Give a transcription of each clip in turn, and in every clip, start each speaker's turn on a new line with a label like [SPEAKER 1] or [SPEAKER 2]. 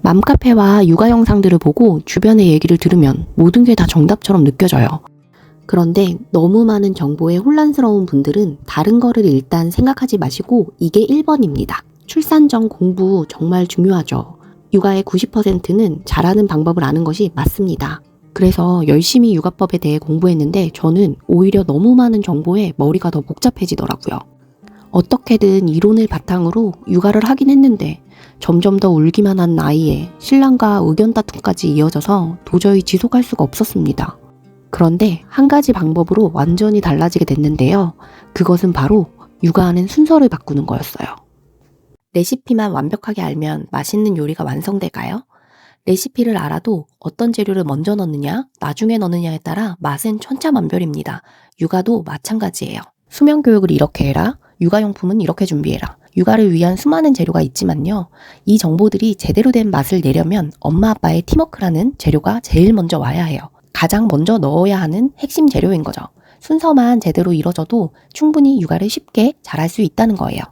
[SPEAKER 1] 맘카페와 육아 영상들을 보고 주변의 얘기를 들으면 모든 게 다 정답처럼 느껴져요. 그런데 너무 많은 정보에 혼란스러운 분들은 다른 거를 일단 생각하지 마시고 이게 1번입니다. 출산 전 공부 정말 중요하죠. 육아의 90%는 잘하는 방법을 아는 것이 맞습니다. 그래서 열심히 육아법에 대해 공부했는데 저는 오히려 너무 많은 정보에 머리가 더 복잡해지더라고요. 어떻게든 이론을 바탕으로 육아를 하긴 했는데 점점 더 울기만 한 나이에 신랑과 의견 다툼까지 이어져서 도저히 지속할 수가 없었습니다. 그런데 한 가지 방법으로 완전히 달라지게 됐는데요. 그것은 바로 육아하는 순서를 바꾸는 거였어요. 레시피만 완벽하게 알면 맛있는 요리가 완성될까요? 레시피를 알아도 어떤 재료를 먼저 넣느냐, 나중에 넣느냐에 따라 맛은 천차만별입니다. 육아도 마찬가지예요. 수면 교육을 이렇게 해라, 육아용품은 이렇게 준비해라. 육아를 위한 수많은 재료가 있지만요. 이 정보들이 제대로 된 맛을 내려면 엄마 아빠의 팀워크라는 재료가 제일 먼저 와야 해요. 가장 먼저 넣어야 하는 핵심 재료인 거죠. 순서만 제대로 이뤄져도 충분히 육아를 쉽게 잘할 수 있다는 거예요.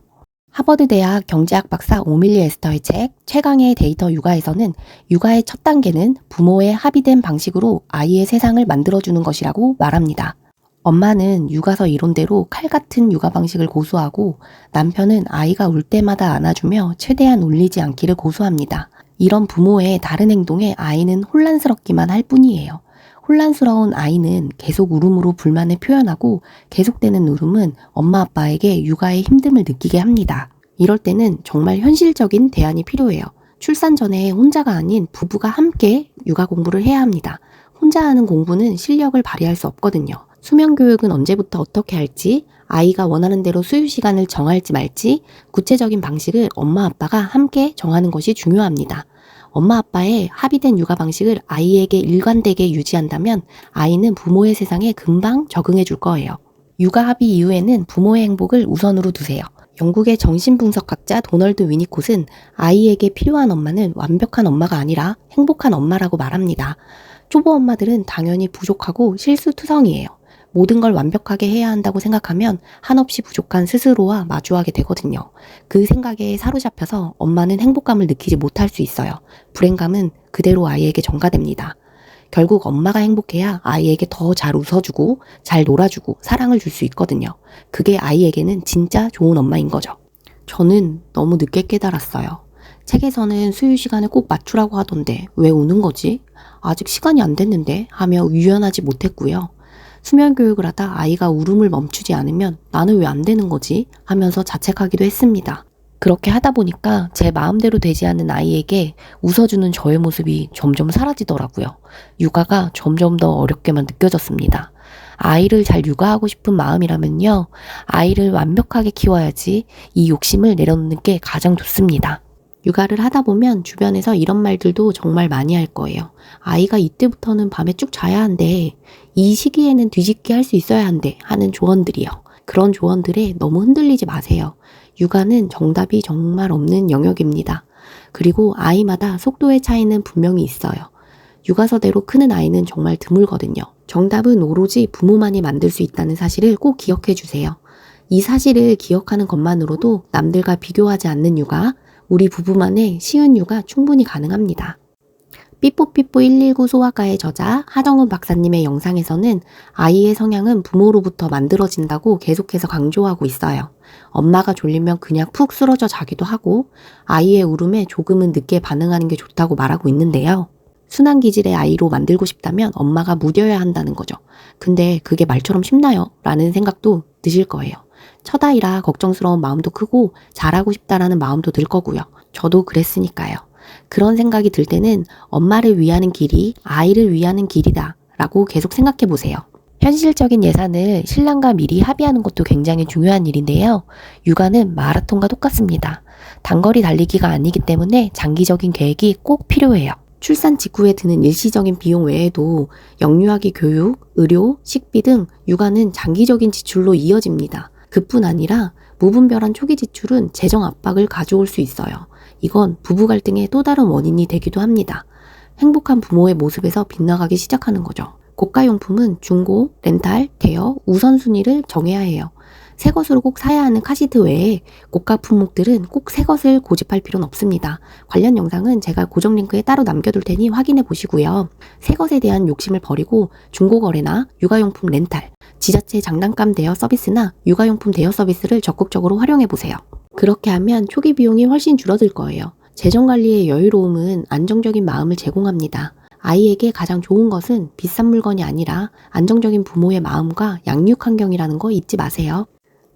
[SPEAKER 1] 하버드 대학 경제학 박사 오밀리 에스터의 책 최강의 데이터 육아에서는 육아의 첫 단계는 부모의 합의된 방식으로 아이의 세상을 만들어주는 것이라고 말합니다. 엄마는 육아서 이론대로 칼 같은 육아 방식을 고수하고 남편은 아이가 울 때마다 안아주며 최대한 울리지 않기를 고수합니다. 이런 부모의 다른 행동에 아이는 혼란스럽기만 할 뿐이에요. 혼란스러운 아이는 계속 울음으로 불만을 표현하고 계속되는 울음은 엄마 아빠에게 육아의 힘듦을 느끼게 합니다. 이럴 때는 정말 현실적인 대안이 필요해요. 출산 전에 혼자가 아닌 부부가 함께 육아 공부를 해야 합니다. 혼자 하는 공부는 실력을 발휘할 수 없거든요. 수면 교육은 언제부터 어떻게 할지, 아이가 원하는 대로 수유 시간을 정할지 말지, 구체적인 방식을 엄마 아빠가 함께 정하는 것이 중요합니다. 엄마 아빠의 합의된 육아 방식을 아이에게 일관되게 유지한다면 아이는 부모의 세상에 금방 적응해 줄 거예요. 육아 합의 이후에는 부모의 행복을 우선으로 두세요. 영국의 정신분석학자 도널드 위니콧은 아이에게 필요한 엄마는 완벽한 엄마가 아니라 행복한 엄마라고 말합니다. 초보 엄마들은 당연히 부족하고 실수투성이에요. 모든 걸 완벽하게 해야 한다고 생각하면 한없이 부족한 스스로와 마주하게 되거든요. 그 생각에 사로잡혀서 엄마는 행복감을 느끼지 못할 수 있어요. 불행감은 그대로 아이에게 전가됩니다. 결국 엄마가 행복해야 아이에게 더 잘 웃어주고 잘 놀아주고 사랑을 줄 수 있거든요. 그게 아이에게는 진짜 좋은 엄마인 거죠. 저는 너무 늦게 깨달았어요. 책에서는 수유 시간을 꼭 맞추라고 하던데 왜 우는 거지? 아직 시간이 안 됐는데 하며 유연하지 못했고요. 수면 교육을 하다 아이가 울음을 멈추지 않으면 나는 왜 안 되는 거지? 하면서 자책하기도 했습니다. 그렇게 하다 보니까 제 마음대로 되지 않는 아이에게 웃어주는 저의 모습이 점점 사라지더라고요. 육아가 점점 더 어렵게만 느껴졌습니다. 아이를 잘 육아하고 싶은 마음이라면요. 아이를 완벽하게 키워야지 이 욕심을 내려놓는 게 가장 좋습니다. 육아를 하다 보면 주변에서 이런 말들도 정말 많이 할 거예요. 아이가 이때부터는 밤에 쭉 자야 한대. 이 시기에는 뒤집기 할 수 있어야 한대. 하는 조언들이요. 그런 조언들에 너무 흔들리지 마세요. 육아는 정답이 정말 없는 영역입니다. 그리고 아이마다 속도의 차이는 분명히 있어요. 육아서대로 크는 아이는 정말 드물거든요. 정답은 오로지 부모만이 만들 수 있다는 사실을 꼭 기억해 주세요. 이 사실을 기억하는 것만으로도 남들과 비교하지 않는 육아, 우리 부부만의 육아 충분히 가능합니다. 삐뽀삐뽀 119 소아과의 저자 하정훈 박사님의 영상에서는 아이의 성향은 부모로부터 만들어진다고 계속해서 강조하고 있어요. 엄마가 졸리면 그냥 푹 쓰러져 자기도 하고 아이의 울음에 조금은 늦게 반응하는 게 좋다고 말하고 있는데요. 순한 기질의 아이로 만들고 싶다면 엄마가 무뎌야 한다는 거죠. 근데 그게 말처럼 쉽나요? 라는 생각도 드실 거예요. 첫 아이라 걱정스러운 마음도 크고 잘하고 싶다라는 마음도 들 거고요. 저도 그랬으니까요. 그런 생각이 들 때는 엄마를 위하는 길이 아이를 위하는 길이다 라고 계속 생각해 보세요. 현실적인 예산을 신랑과 미리 합의하는 것도 굉장히 중요한 일인데요. 육아는 마라톤과 똑같습니다. 단거리 달리기가 아니기 때문에 장기적인 계획이 꼭 필요해요. 출산 직후에 드는 일시적인 비용 외에도 영유아기 교육, 의료, 식비 등 육아는 장기적인 지출로 이어집니다. 그뿐 아니라 무분별한 초기 지출은 재정 압박을 가져올 수 있어요. 이건 부부 갈등의 또 다른 원인이 되기도 합니다. 행복한 부모의 모습에서 빗나가기 시작하는 거죠. 고가 용품은 중고, 렌탈, 대여, 우선순위를 정해야 해요. 새 것으로 꼭 사야 하는 카시트 외에 고가 품목들은 꼭 새 것을 고집할 필요는 없습니다. 관련 영상은 제가 고정 링크에 따로 남겨둘 테니 확인해 보시고요. 새 것에 대한 욕심을 버리고 중고거래나 육아용품 렌탈, 지자체 장난감 대여 서비스나 육아용품 대여 서비스를 적극적으로 활용해 보세요. 그렇게 하면 초기 비용이 훨씬 줄어들 거예요. 재정 관리의 여유로움은 안정적인 마음을 제공합니다. 아이에게 가장 좋은 것은 비싼 물건이 아니라 안정적인 부모의 마음과 양육 환경이라는 거 잊지 마세요.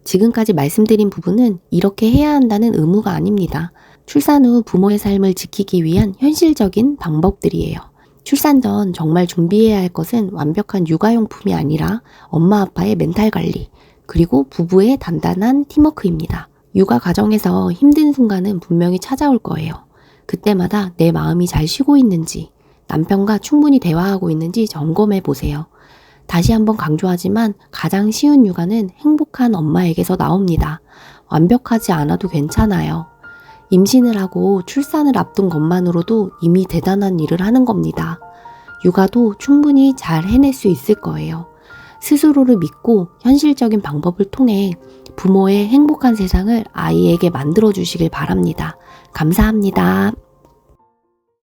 [SPEAKER 1] 지금까지 말씀드린 부분은 이렇게 해야 한다는 의무가 아닙니다. 출산 후 부모의 삶을 지키기 위한 현실적인 방법들이에요. 출산 전 정말 준비해야 할 것은 완벽한 육아용품이 아니라 엄마 아빠의 멘탈 관리, 그리고 부부의 단단한 팀워크입니다. 육아 과정에서 힘든 순간은 분명히 찾아올 거예요. 그때마다 내 마음이 잘 쉬고 있는지, 남편과 충분히 대화하고 있는지 점검해 보세요. 다시 한번 강조하지만 가장 쉬운 육아는 행복한 엄마에게서 나옵니다. 완벽하지 않아도 괜찮아요. 임신을 하고 출산을 앞둔 것만으로도 이미 대단한 일을 하는 겁니다. 육아도 충분히 잘 해낼 수 있을 거예요. 스스로를 믿고 현실적인 방법을 통해 부모의 행복한 세상을 아이에게 만들어 주시길 바랍니다. 감사합니다.